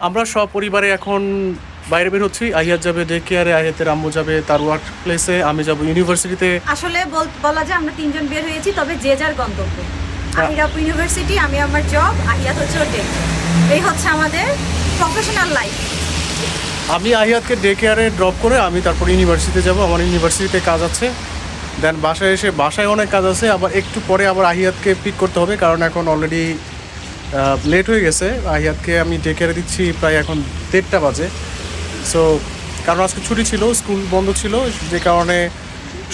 আমরা সব পরিবারে এখন বাইরে বের হচ্ছি। আহিয়াত যাবে ডে কেয়ারে আহিয়াতের আম্মু যাবে তার ওয়ার্ক প্লেসে আমি যাব ইউনিভার্সিটিতে আসলে বল- বলা যায় আমরা তিনজন বের হয়েছি তবে যে যার গন্তব্য। আহিরাপ ইউনিভার্সিটি আমি আমার জব আহিয়াত হচ্ছে ডে এই হচ্ছে আমাদের প্রফেশনাল লাইফ আমি আহিয়াতকে ডে কেয়ারে ড্রপ করে আমি তারপর ইউনিভার্সিটিতে যাব। আমার ইউনিভার্সিটিতে কাজ আছে। দেন বাসায় এসে বাসায় অনেক কাজ আছে আবার একটু পরে আবার আহিয়াতকে পিক করতে হবে কারণ এখন অলরেডি লেট হয়ে গেছে। আহিয়াতকে আমি ডে কেয়ারে দিচ্ছি প্রায় এখন দেড়টা বাজে। সো কারণ আজকে ছুটি ছিল স্কুল বন্ধ ছিল যে কারণে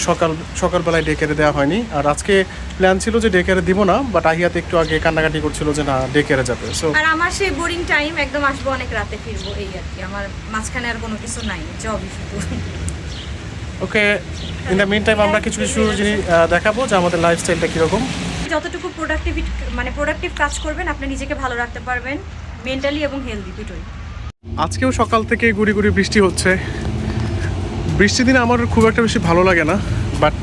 সকাল সকালবেলায় ডে কেয়ারে দেওয়া হয়নি। আর আজকে প্ল্যান ছিল যে ডে কেয়ারে দিব না বাট আহিয়াত একটু আগে কান্নাকাটি করছিল যে না ডে কেয়ারে যাবে। সো আর আমার সেই বোরিং টাইম একদম আসব অনেক রাতে ফিরবো এই আর কি। আমার মাঝখানে আর কোনো কিছু নাই জবই শুধু। Okay in the mean time আমরা কিছু কিছু জিনিস দেখাবো যে আমাদের লাইফস্টাইলটা কীরকম। যতটুকু প্রোডাক্টিভিটি মানে প্রোডাক্টিভ কাজ করবেন, আপনি নিজেকে ভালো রাখতে পারবেন মেন্টালি এবং হেলদি দুটোই। আজকেও সকাল থেকে গুড়ি গুড়ি বৃষ্টি হচ্ছে। বৃষ্টি দিন আমার খুব একটা বেশি ভালো লাগে না বাট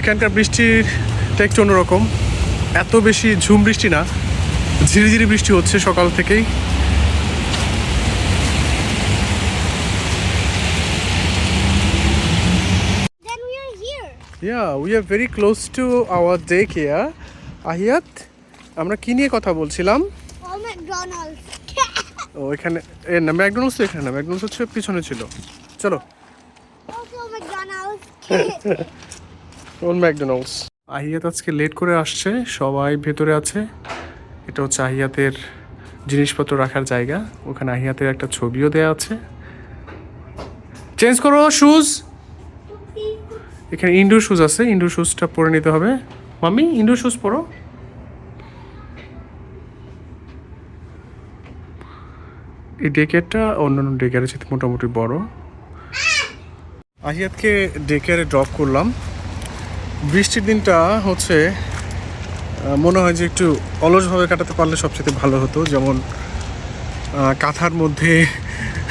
এখানকার বৃষ্টিটা একটু অন্যরকম। এত বেশি ঝুম বৃষ্টি না, ঝিরিঝিরি বৃষ্টি হচ্ছে সকাল থেকেই। Yeah we are very close to our daycare Ahiyat আমরা কি নিয়ে কথা বলছিলাম? ও এখানে এ না ম্যাকডোনাল্ডস তো এখানে না ম্যাকডোনাল্ডস হচ্ছে পিছনে ছিল। চলো। McDonald's. ম্যাকডোনাল্ডস আহিয়াত আজকে লেট করে আসছে সবাই ভেতরে আছে। এটা হচ্ছে আহিয়াতের জিনিসপত্র রাখার জায়গা। ওখানে আহিয়াতের একটা ছবিও দেয়া আছে। চেঞ্জ করো শুজ এখানে ইনডোর শুজ আছে ইনডোর শুজটা পরে নিতে হবে। মাম্মি ইনডোর শুজ পরো। এই ডেকেয়ারটা অন্যান্য ডেকেয়ারের সাথে মোটামুটি বড়। আহিয়াতকে ডেকেয়ারে ড্রপ করলাম। বৃষ্টির দিনটা হচ্ছে মনে হয় যে একটু অলসভাবে কাটাতে পারলে সবচেয়ে ভালো হতো। যেমন কাঁথার মধ্যে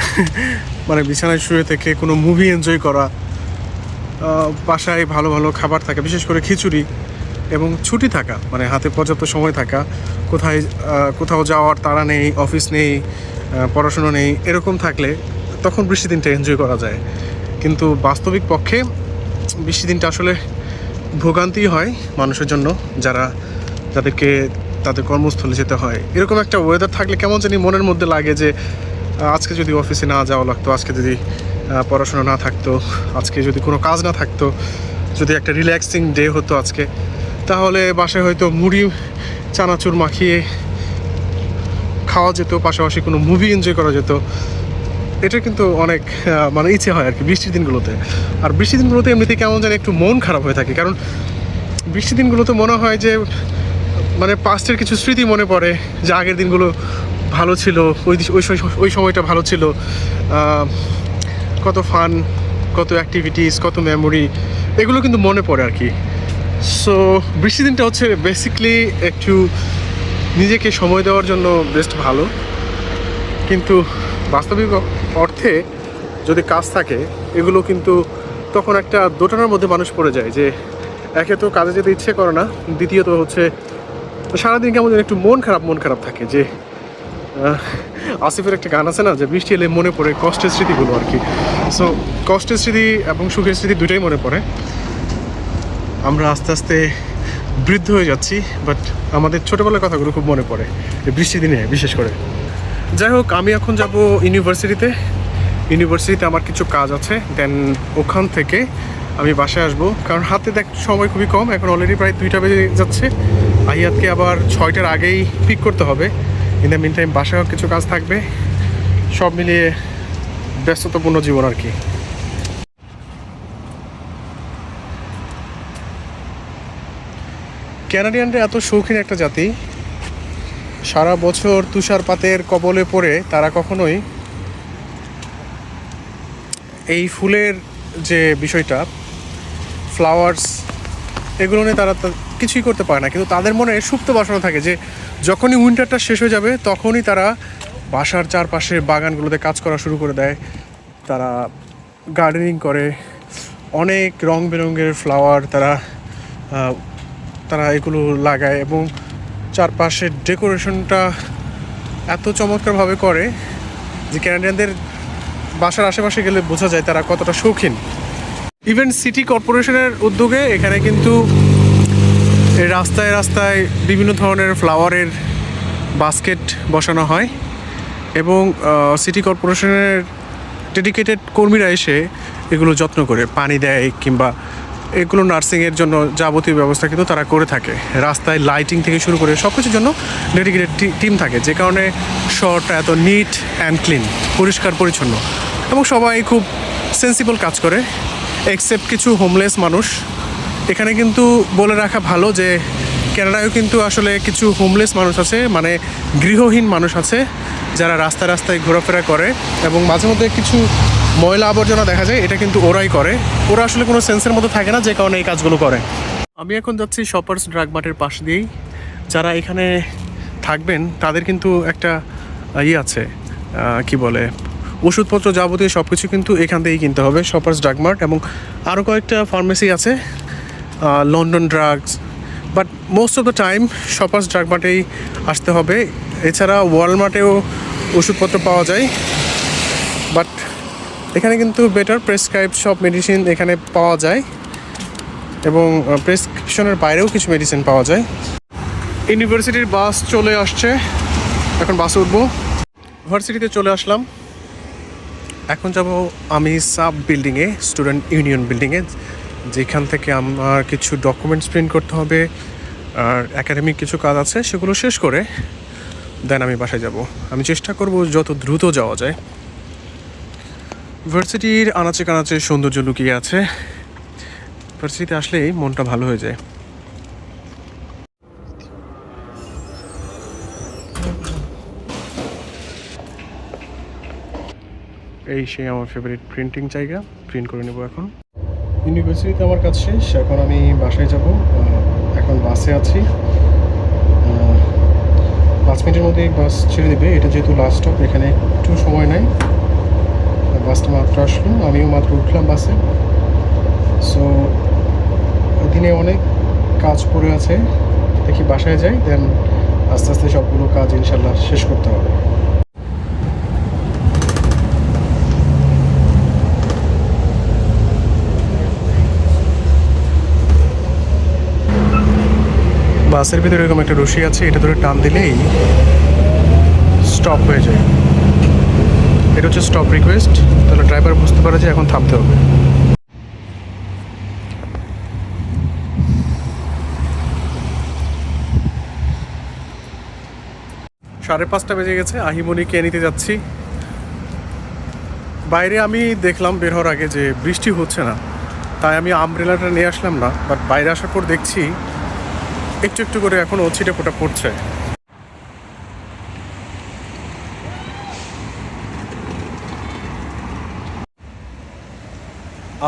মানে বিছানায় শুয়ে থেকে কোনো মুভি এনজয় করা বাসায় ভালো ভালো খাবার থাকে, বিশেষ করে খিচুড়ি এবং ছুটি থাকা মানে হাতে পর্যাপ্ত সময় থাকা, কোথায় কোথাও যাওয়ার তাড়া নেই অফিস নেই পড়াশুনো নেই, এরকম থাকলে তখন বৃষ্টির দিনটা এনজয় করা যায়। কিন্তু বাস্তবিক পক্ষে বৃষ্টির দিনটা আসলে ভোগান্তি হয় মানুষের জন্য, যারা তাদেরকে, তাদের কর্মস্থলে যেতে হয়। এরকম একটা ওয়েদার থাকলে কেমন জানি মনের মধ্যে লাগে যে আজকে যদি অফিসে না যাওয়া লাগতো, আজকে যদি পড়াশোনা না থাকতো, আজকে যদি কোনো কাজ না থাকতো, যদি একটা রিল্যাক্সিং ডে হতো আজকে, তাহলে বাসায় হয়তো মুড়ি, চানাচুর মাখিয়ে খাওয়া যেত, পাশাপাশি কোনো মুভি এনজয় করা যেত। এটা কিন্তু অনেক মানে ইচ্ছে হয় আর কি বৃষ্টির দিনগুলোতে। আর বৃষ্টির দিনগুলোতে এমনিতে কেমন যেন একটু মন খারাপ হয়ে থাকে, কারণ বৃষ্টির দিনগুলোতে মনে হয় যে মানে পাস্টের কিছু স্মৃতি মনে পড়ে, যে আগের দিনগুলো ভালো ছিল, ওই ওই সময়- ওই সময়টা ভালো ছিল। কত ফান কত অ্যাক্টিভিটিস কত মেমোরি এগুলো কিন্তু মনে পড়ে আর কি। সো বৃষ্টির দিনটা হচ্ছে বেসিকলি একটু নিজেকে সময় দেওয়ার জন্য বেস্ট ভালো। কিন্তু বাস্তবিক অর্থে যদি কাজ থাকে, এগুলো কিন্তু তখন একটা দোটানার মধ্যে মানুষ পড়ে যায় যে, একে তো কাজে যেতে ইচ্ছে করে না, দ্বিতীয়ত হচ্ছে সারাদিন কেমন একটু মন খারাপ মন খারাপ থাকে যে আসিফের একটা গান আছে না, যে বৃষ্টি এলে মনে পড়ে কষ্টের স্মৃতিগুলো আর কি। সো কষ্টের স্মৃতি এবং সুখের স্মৃতি দুটাই মনে পড়ে। আমরা আস্তে আস্তে বৃদ্ধ হয়ে যাচ্ছি বাট আমাদের ছোটোবেলার কথাগুলো খুব মনে পড়ে, এই বৃষ্টির দিনে, বিশেষ করে। যাই হোক, আমি এখন যাব ইউনিভার্সিটিতে ইউনিভার্সিটিতে আমার কিছু কাজ আছে দেন ওখান থেকে আমি বাসায় আসব। কারণ হাতে দেখ, সময় খুবই কম, এখন অলরেডি প্রায় দুইটা বেজে যাচ্ছে। আহিয়াতকে আবার ছয়টার আগেই পিক করতে হবে। ইন দ্য মিন টাইম বাসায়ও কিছু কাজ থাকবে। সব মিলিয়ে ব্যস্ততাপূর্ণ জীবন আর কি। ক্যানাডিয়ানরা এত শৌখিন একটা জাতি। সারা বছর তুষারপাতের কবলে পড়ে তারা কখনোই এই ফুলের যে বিষয়টা ফ্লাওয়ার্স এগুলো নিয়ে তারা কিছুই করতে পারে না। কিন্তু তাদের মনে সুপ্ত বাসনা থাকে যে, যখনই উইন্টারটা শেষ হয়ে যাবে, তখনই তারা বাসার চারপাশে বাগানগুলোতে কাজ করা শুরু করে দেয়। তারা গার্ডেনিং করে। অনেক রং বেরঙের ফ্লাওয়ার তারা তারা এগুলো লাগায় এবং চারপাশের ডেকোরেশনটা এত চমৎকারভাবে করে যে ক্যানাডিয়ানদের বাসার আশেপাশে গেলে বোঝা যায় তারা কতটা শৌখিন। ইভেন সিটি কর্পোরেশনের উদ্যোগে এখানে কিন্তু রাস্তায় রাস্তায় বিভিন্ন ধরনের ফ্লাওয়ারের বাস্কেট বসানো হয় এবং সিটি কর্পোরেশনের ডেডিকেটেড কর্মীরা এসে এগুলো যত্ন করে, পানি দেয় কিংবা এগুলো নার্সিংয়ের জন্য যাবতীয় ব্যবস্থা কিন্তু তারা করে থাকে। রাস্তায় লাইটিং থেকে শুরু করে সব কিছুর জন্য ডেডিকেটেড টিম থাকে, যে কারণে শহরটা এত নিট অ্যান্ড ক্লিন পরিষ্কার পরিচ্ছন্ন এবং সবাই খুব সেন্সিবল কাজ করে। এক্সেপ্ট কিছু হোমলেস মানুষ। এখানে কিন্তু বলে রাখা ভালো যে কানাডায়ও কিন্তু আসলে কিছু হোমলেস মানুষ আছে মানে গৃহহীন মানুষ আছে, যারা রাস্তায় রাস্তায় ঘোরাফেরা করে এবং মাঝে মধ্যে কিছু ময়লা আবর্জনা দেখা যায়, এটা কিন্তু ওরাই করে। ওরা আসলে কোনো সেন্সের মধ্যে থাকে না যে কারণে এই কাজগুলো করে। আমি এখন যাচ্ছি শপার্স ড্রাগ মার্টের পাশ দিয়েই। যারা এখানে থাকবেন, তাদের কিন্তু একটা ইয়ে আছে কি বলে ওষুধপত্র যাবতীয় সব কিছু কিন্তু এখান থেকেই কিনতে হবে। শপার্স ড্রাগ মার্ট এবং আরও কয়েকটা ফার্মেসি আছে London Drugs but most of the time Shoppers Drug মার্টেই আসতে হবে। এছাড়া ওয়ালমার্টেও ওষুধপত্র পাওয়া যায় বাট এখানে কিন্তু বেটার প্রেসক্রাইব সব মেডিসিন এখানে পাওয়া যায় এবং প্রেসক্রিপশনের বাইরেও কিছু মেডিসিন পাওয়া যায়। ইউনিভার্সিটির বাস চলে আসছে, এখন বাসে উঠবো। ইউনিভার্সিটিতে চলে আসলাম। এখন যাব আমি সাব বিল্ডিংয়ে, স্টুডেন্ট ইউনিয়ন বিল্ডিংয়ে, যেখান থেকে আমার কিছু ডকুমেন্টস প্রিন্ট করতে হবে, আর একাডেমিক কিছু কাজ আছে, সেগুলো শেষ করে দেন আমি বাসায় যাব। আমি চেষ্টা করব যত দ্রুত যাওয়া যায়। ভার্সিটির আনাচে কানাচে সৌন্দর্য লুকিয়ে আছে। ভার্সিটিতে আসলেই মনটা ভালো হয়ে যায়। এই সেই আমার ফেভারিট প্রিন্টিং জায়গা। প্রিন্ট করে নেব এখন। ইউনিভার্সিটিতে আমার কাজ শেষ, এখন আমি বাসায় যাব। এখন বাসে আছি। পাঁচ মিনিটের মধ্যে বাস ছেড়ে দেবে। এটা যেহেতু লাস্ট স্টপ এখানে একটু সময় নেই। বাসটা মাত্র আসলো। আমিও মাত্র উঠলাম বাসে। সো দিনে অনেক কাজ পড়ে আছে। দেখি বাসায় যাই দেন আস্তে আস্তে সবগুলো কাজ ইনশাল্লাহ শেষ করতে হবে। বাসের ভিতরে এরকম একটা রশি আছে, এটা ধরে টান দিলেই স্টপ হয়ে যায়। এটা হচ্ছে স্টপ রিকোয়েস্ট তাহলে ড্রাইভার বুঝতে পারে যে এখন থামতে হবে। সাড়ে পাঁচটা বেজে গেছে, আহিমনিকে নিতে যাচ্ছি। বাইরে আমি দেখলাম বের হওয়ার আগে যে বৃষ্টি হচ্ছে না, তাই আমি আমব্রেলাটা নিয়ে আসলাম না বাট বাইরে আসার পর দেখছি একটু একটু করে এখনও ছিটে ফোটা পড়ছে।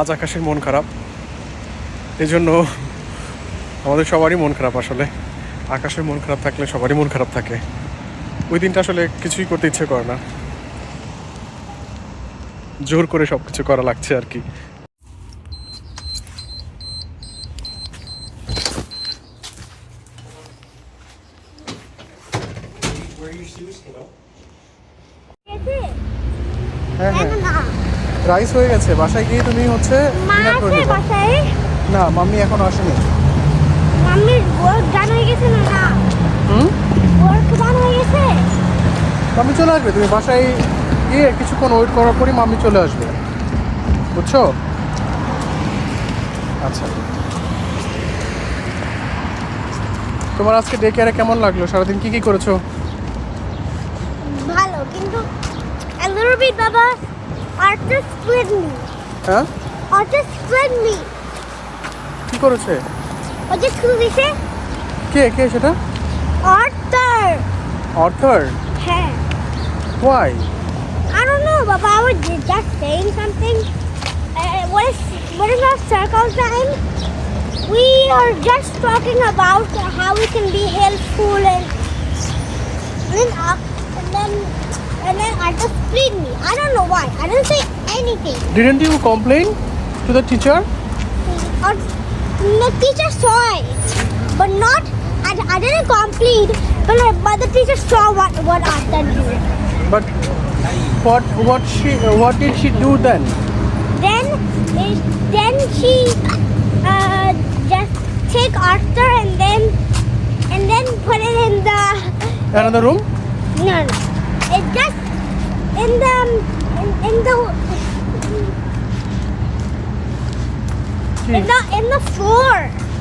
আজ আকাশের মন খারাপ। এজন্য আমাদের সবারই মন খারাপ আসলে। আকাশের মন খারাপ থাকলে সবারই মন খারাপ থাকে। ওই দিনটা আসলে কিছুই করতে ইচ্ছে করে না। জোর করে সব কিছু করা লাগছে আর কি। গেছে? হ্যাঁ হ্যাঁ। রাইস হয়ে গেছে। বাসায় গিয়ে তুমি হচ্ছে মা করে নিবা। না মাম্মি এখন আসেনি। হয়ে গেছে না? না? হুম হয়ে গেছে? মাম্মি চলে আসবে। তুমি বাসায় গিয়ে কিছুক্ষণ ওয়েট করার পরই মাম্মি চলে আসবে। বুঝছ? আচ্ছা। তোমার আজকে ডে কেয়ারে কেমন লাগল? সারাদিন কি কি করেছ? ভালো কিন্তু a little bit বাবা Arthur split me হ্যাঁ Arthur split me কি করেছে ও যে স্কুল দিছে কে কে সেটা Arthur অর্থার হ্যাঁ why I don't know Baba I was ju- just saying something uh, what is what is our circle time we are just talking about how we can be helpful and and and to me. I don't know why. I didn't say anything. Didn't you complain to the teacher? Or, the teacher saw it, but not. I, I didn't complain, but, uh, but the teacher saw what what I did. But what what she what did she do then? Then eh, then she uh, just take Arthur and then and then put it in the another room. No, no, it just in the in, in the in the in the floor.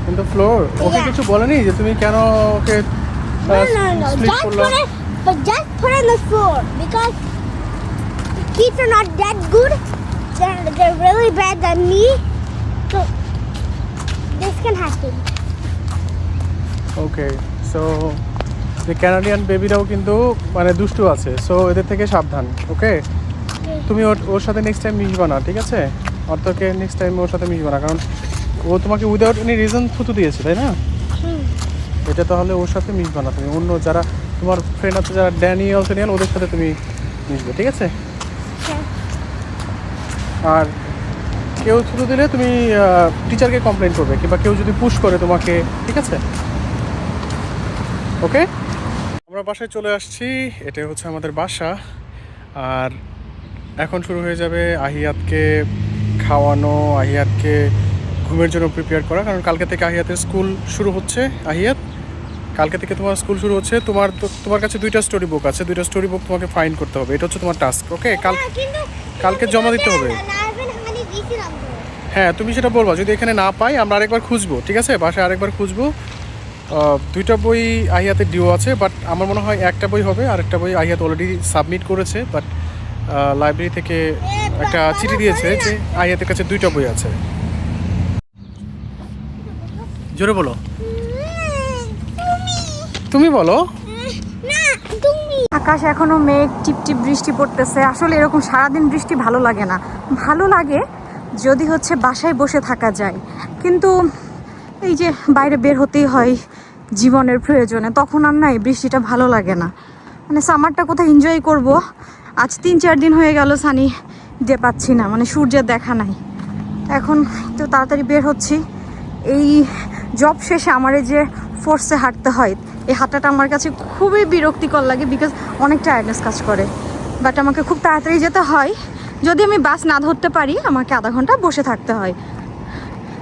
In the floor. Okay Yeah. কিছু বলেনি যে তুমি কেন ওকে No no no. Slip Just করলা put it, but just put it in the floor because the kids are not that good. They're they're really bad than me. So this can happen. Okay so যে Canadian বেবিরাও কিন্তু মানে দুষ্টু আছে so এদের থেকে সাবধান ওকে তুমি ওর ওর সাথে নেক্সট টাইম মিশবা না ঠিক আছে? অর্থকে নেক্সট টাইম ওর সাথে মিশবা না কারণ ও তোমাকে উইদাউট এনি রিজন থুতু দিয়েছে তাই না. এটা তাহলে ওর সাথে মিশবা না তুমি অন্য যারা তোমার ফ্রেন্ড আছে যারা ড্যানিয়েল ফেনিয়াল ওদের সাথে তুমি মিশবে ঠিক আছে? Okay. আর কেউ থুতু দিলে তুমি টিচারকে কমপ্লেন করবে কিংবা কেউ যদি পুশ করে তোমাকে ঠিক আছে? ওকে আমরা বাসায় চলে আসছি। এটা হচ্ছে আমাদের বাসা। আর এখন শুরু হয়ে যাবে আহিয়াতকে খাওয়ানো আহিয়াতকে ঘুমের জন্য প্রিপেয়ার করা কারণ কালকে থেকে আহিয়াতের স্কুল শুরু হচ্ছে। আহিয়াত কালকে থেকে তোমার স্কুল শুরু হচ্ছে। তোমার তোমার কাছে দুইটা স্টোরি বুক আছে। দুইটা স্টোরি বুক তোমাকে ফাইন করতে হবে। এটা হচ্ছে তোমার টাস্ক ওকে কাল কালকে জমা দিতে হবে। হ্যাঁ তুমি সেটা বলবা। যদি এখানে না পাই আমরা আরেকবার খুঁজবো ঠিক আছে? বাসায় আরেকবার খুঁজবো। দুইটা বই আহিয়াতে ডিও আছে বাট আমার মনে হয় একটা বই হবে আর একটা বই আহিয়াত অলরেডি সাবমিট করেছে বাট লাইব্রেরি থেকে একটা চিঠি দিয়েছে যে আহিয়াতের কাছে দুইটা বই আছে। জোরে বলো। তুমি বলো। আকাশ এখনও মেঘ, টিপটিপ বৃষ্টি পড়তেছে। আসলে এরকম সারাদিন বৃষ্টি ভালো লাগে না। ভালো লাগে যদি হচ্ছে বাসায় বসে থাকা যায়। কিন্তু এই যে বাইরে বের হতেই হয় জীবনের প্রয়োজনে, তখন আর না এই বৃষ্টিটা ভালো লাগে না। মানে সামারটা কোথায় এনজয় করব? আজ তিন চার দিন হয়ে গেল সানি, দিয়ে পাচ্ছি না মানে সূর্যের দেখা নাই। এখন তো তাড়াতাড়ি বের হচ্ছি। এই জব শেষে আমার যে ফোর্সে হাঁটতে হয়, এই হাঁটাটা আমার কাছে খুবই বিরক্তিকর লাগে বিকজ অনেক টায়ার্ডনেস কাজ করে। বাট আমাকে খুব তাড়াতাড়ি যেতে হয়। যদি আমি বাস না ধরতে পারি, আমাকে আধা ঘণ্টা বসে থাকতে হয়।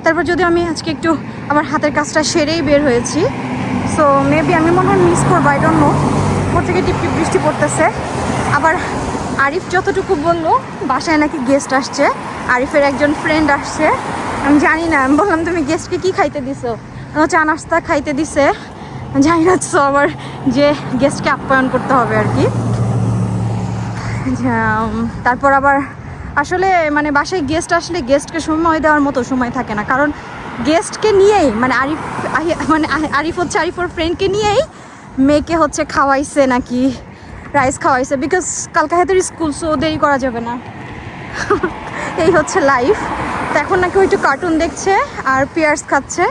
তারপর যদি আমি আজকে একটু আমার হাতের কাজটা সেরেই বের হয়েছি সো মেবি আমি মনে হয় মিস করব আই ডোন্ট নো থেকে টিপ টিপ বৃষ্টি পড়তেছে। আবার আরিফ যতটুকু বলল, বাসায় নাকি গেস্ট আসছে। আরিফের একজন ফ্রেন্ড আসছে। আমি জানি না, আমি বললাম, তুমি গেস্টকে কি খাইতে দিছো? চা নাস্তা খাইতে দিছে। জানি না তো আবার যে গেস্টকে আপ্যায়ন করতে হবে আর কি। তারপর আবার আসলে মানে বাসায় গেস্ট আসলে গেস্টকে সময় দেওয়ার মতো সময় থাকে না। কারণ গেস্টকে নিয়েই মানে আরিফ মানে আরিফ হচ্ছে আরিফোর ফ্রেন্ডকে নিয়েই মেয়েকে হচ্ছে খাওয়াইছে নাকি রাইস খাওয়াইছে। বিকজ কালকা হাতের স্কুল সো দেরি করা যাবে না। এই হচ্ছে লাইফ তো এখন নাকি একটু কার্টুন দেখছে আর পিয়ার্স খাচ্ছে।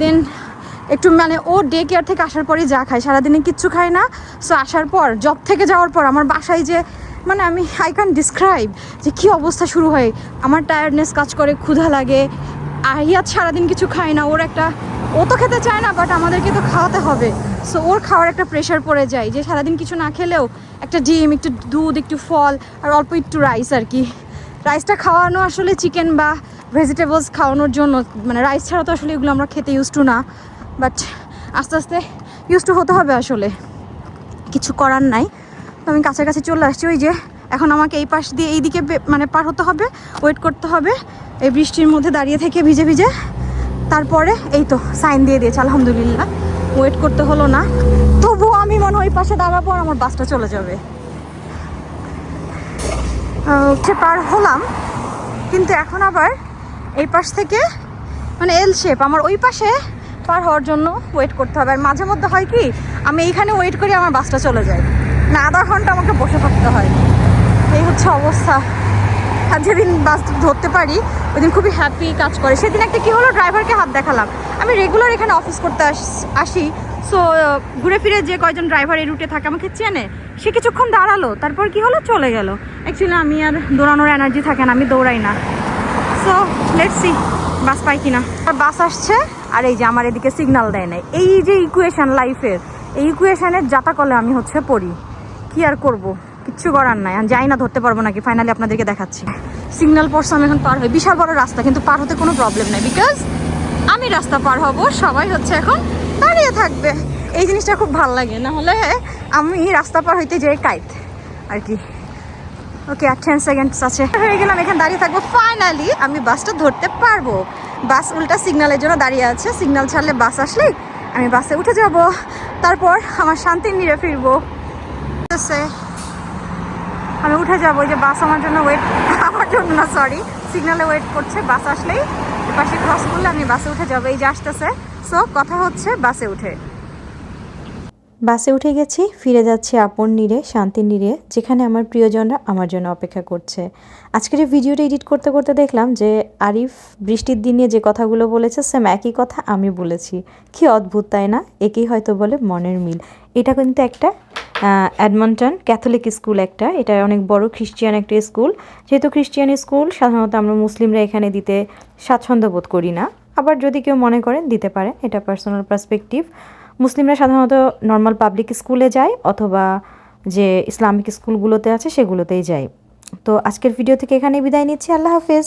দেন একটু মানে ও ডে কেয়ার থেকে আসার পরই যা খায়, সারাদিনে কিচ্ছু খায় না। সো আসার পর জব থেকে যাওয়ার পর আমার বাসায় যে মানে আমি আই ক্যান ডিসক্রাইব যে কী অবস্থা শুরু হয়। আমার টায়ার্ডনেস কাজ করে, ক্ষুধা লাগে। আহিয়াত সারাদিন কিছু খায় না, ওর একটা, ও তো খেতে চায় না বাট আমাদেরকে তো খাওয়াতে হবে। সো ওর খাওয়ার একটা প্রেশার পড়ে যায় যে সারাদিন কিছু না খেলেও একটা ডিম, একটু দুধ, একটু ফল, আর অল্প একটু রাইস আর কি। রাইসটা খাওয়ানো আসলে চিকেন বা ভেজিটেবলস খাওয়ানোর জন্য মানে রাইস ছাড়া তো আসলে এগুলো আমরা খেতে ইউজ টু না। বাট আস্তে আস্তে ইউজ টু হতে হবে আসলে। কিছু করার নাই। তো আমি কাছাকাছি চলে আসছি, ওই যে এখন আমাকে এই পাশ দিয়ে এই দিকে মানে পার হতে হবে ওয়েট করতে হবে। এই বৃষ্টির মধ্যে দাঁড়িয়ে থেকে ভিজে ভিজে। তারপরে এই তো সাইন দিয়ে দিয়েছে, আলহামদুলিল্লাহ। ওয়েট করতে হলো না। তবুও আমি মনে ওই পাশে দাঁড়াবো আর আমার বাসটা চলে যাবে। হচ্ছে পার হলাম। কিন্তু এখন আবার এই পাশ থেকে মানে এল শেপ আমার ওই পাশে পার হওয়ার জন্য ওয়েট করতে হবে। আর মাঝে মধ্যে হয় কি, আমি এইখানে ওয়েট করি, আমার বাসটা চলে যায়। না, আধা ঘণ্টা আমাকে বসে থাকতে হয়। এই হচ্ছে অবস্থা। আর যেদিন বাস ধরতে পারি ওই দিন খুবই হ্যাপি কাজ করে। সেদিন একটা কী হলো ড্রাইভারকে হাত দেখালাম। আমি রেগুলার এখানে অফিস করতে আস- সো ঘুরে ফিরে যে কয়জন ড্রাইভার এই রুটে থাকে আমাকে চেনে। সে কিছুক্ষণ দাঁড়াল, তারপর কি হলো, চলে গেল। অ্যাকচুয়ালি আমি আর দৌড়ানোর এনার্জি থাকে না, আমি দৌড়াই না। সো লেটস বাস পাই কিনা। আর বাস আসছে, আর এই যে আমার এদিকে সিগন্যাল দেয় না এই যে ইকুয়েশন লাইফের এই ইকুয়েশনের জাতা কলে আমি হচ্ছে পড়ি। কি আর করব? কিচ্ছু করার নাই। আমি যাই না, ধরতে পারব নাকি। ফাইনালি আপনাদেরকে দেখাচ্ছি। সিগন্যাল পড়ছে আমি এখন পার হই বিশাল বড় রাস্তা, কিন্তু পার হতে কোনো প্রবলেম নেই বিকজ আমি রাস্তা পার হব, সবাই হচ্ছে এখন দাঁড়িয়ে থাকবে। এই জিনিসটা খুব ভালো লাগে। না হলে আমি রাস্তা পার হইতে যাই কাইত। আর কি। ওকে আর টেন সেকেন্ডস আছে। হয়ে গেলাম, এখানে দাঁড়িয়ে থাকব। ফাইনালি আমি বাসটা ধরতে পারব। বাস উল্টা সিগন্যালের জন্য দাঁড়িয়ে আছে। সিগন্যাল ছাড়লে বাস আসলেই আমি বাসে উঠে যাব। তারপর আমার শান্তির নিরে ফিরবো। আছে। আমি উঠে যাব যে বাস আমার জন্য ওয়েট আমার জন্য না সরি সিগনালে ওয়েট করছে, বাস আসলেই। পাশে ক্রস করলে আমি বাসে উঠে যাব, এই যে আসতেছে। সো কথা হচ্ছে বাসে উঠে। বাসে উঠে গেছি, ফিরে যাচ্ছি আপন নিরে শান্তির নিরে যেখানে আমার প্রিয়জনরা আমার জন্য অপেক্ষা করছে। আজকের এই ভিডিওটা এডিট করতে করতে দেখলাম যে আরিফ বৃষ্টির দিনে যে কথাগুলো বলেছে সেম একই কথা আমি বলেছি। কি অদ্ভুত, তাই না? একেই হয়তো বলে মনের মিল। এটা কিন্তু একটা অ্যাডমন্টন ক্যাথলিক স্কুল একটা। এটা অনেক বড় খ্রিস্টিয়ান একটা স্কুল যেহেতু খ্রিস্টিয়ান স্কুল সাধারণত আমরা মুসলিমরা এখানে দিতে স্বাচ্ছন্দ্য বোধ করি না। আবার যদি কেউ মনে করেন, দিতে পারেন। এটা পার্সোনাল পার্সপেক্টিভ মুসলিমরা সাধারণত নর্মাল পাবলিক স্কুলে যায় অথবা যে ইসলামিক স্কুলগুলোতে আছে সেগুলোতেই যায়। তো আজকের ভিডিও থেকে এখানেই বিদায় নিচ্ছি। আল্লাহ হাফেজ।